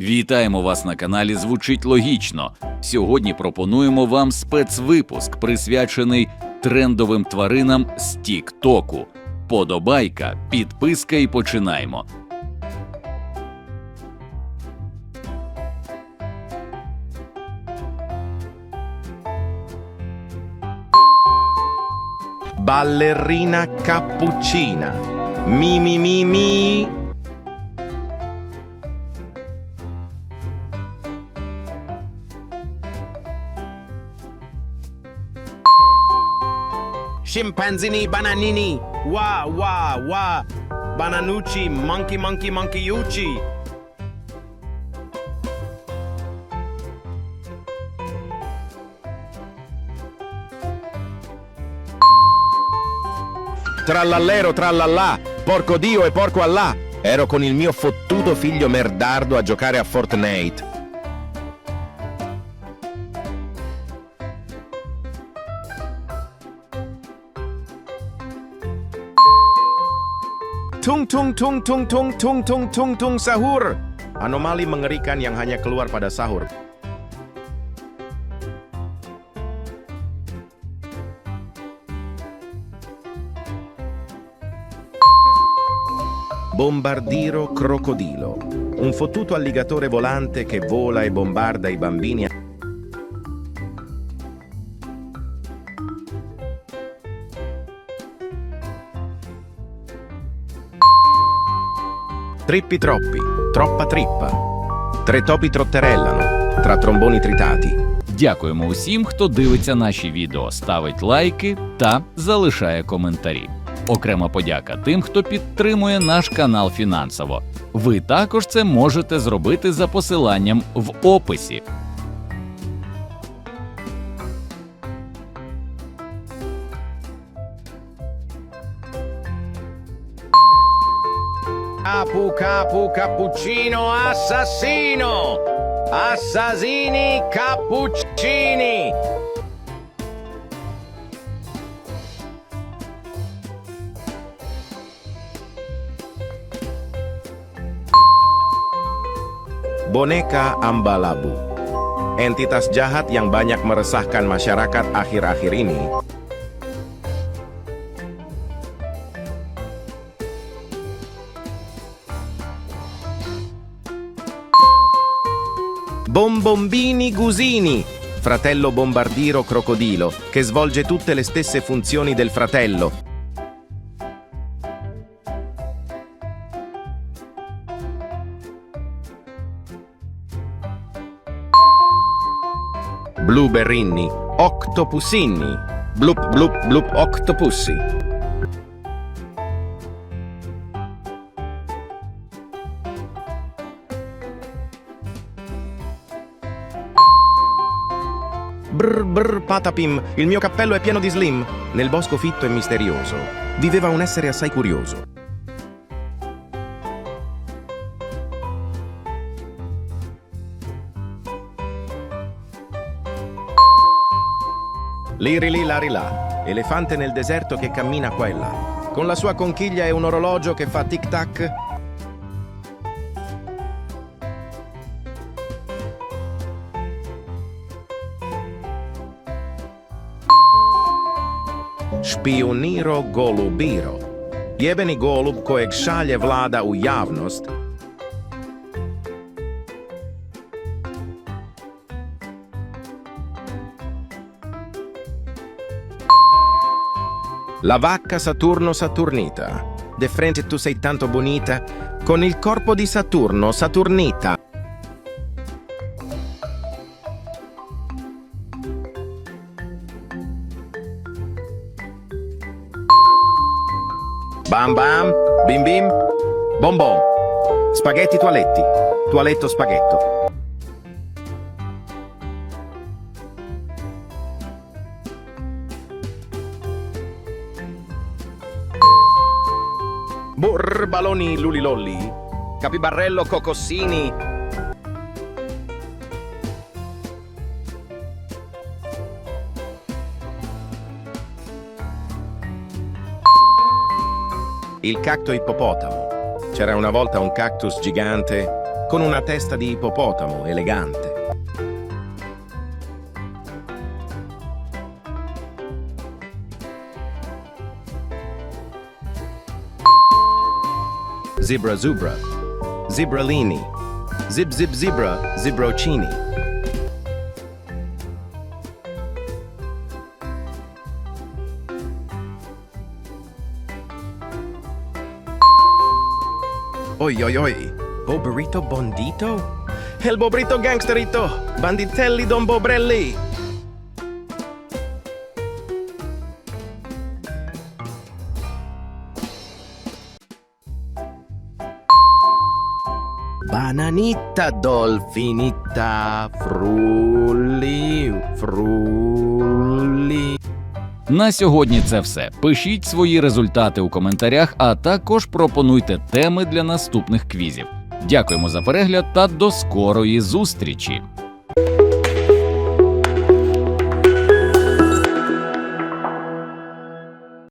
Вітаємо вас на каналі Звучить логічно. Сьогодні пропонуємо вам спецвипуск, присвячений трендовим тваринам з Тік-Току. Подобайка, підписка і починаємо. Ballerina cappuccina. Mi Scimpanzini bananini. Wa wa wa. Bananucci monkey monkey monkeyucci. Trallallero trallallà, porco Dio e porco Allah. Ero con il mio fottuto figlio merdardo a giocare a Fortnite. Tung tung tung tung tung tung tung tung tung sahur. Anomali mengerikan yang hanya keluar pada sahur. Bombardiro crocodilo. Un fottuto alligatore volante che vola e bombarda i bambini. Trippi troppi, troppa trippa. Tre topi trotterellano, tra tromboni tritati. Дякуємо усім, хто дивиться наші відео, ставить лайки та залишає коментарі. Окрема подяка тим, хто підтримує наш канал фінансово. Ви також це можете зробити за посиланням в описі. Capu capu cappuccino assassino! Assassini cappuccini! Boneka Ambalabu Entitas jahat yang banyak meresahkan masyarakat akhir-akhir ini Bombombini Gusini, fratello bombardiro crocodilo, che svolge tutte le stesse funzioni del fratello. Blueberrini, octopusini, blup blup blup octopussi. Brr brr patapim, il mio cappello è pieno di slim. Nel bosco fitto e misterioso viveva un essere assai curioso. Liri lì lari là, elefante nel deserto che cammina qua e là. Con la sua conchiglia e un orologio che fa tic Špioniro golubiro. Jebeni golub kojeg šalje vlada u javnost, La vacca Saturno Saturnita. De frente tu sei tanto bonita, con il corpo di Saturno Saturnita. Bam bam, bim bim, bom bom. Spaghetti toaletti, toaletto spaghetto. Burr baloni lulilolli, capibarrello cocossini. Il cacto ippopotamo. C'era una volta un cactus gigante con una testa di ippopotamo elegante. Zebra Zubra, Zibralini, Zib Zib Zebra, Zibrocini. Oi oi oi, Boberito Bondito? El Bobrito Gangsterito, Banditelli Don Bobrelli. Bananita Dolfinita Frulli Frulli На сьогодні це все. Пишіть свої результати у коментарях, а також пропонуйте теми для наступних квізів. Дякуємо за перегляд та до скорої зустрічі!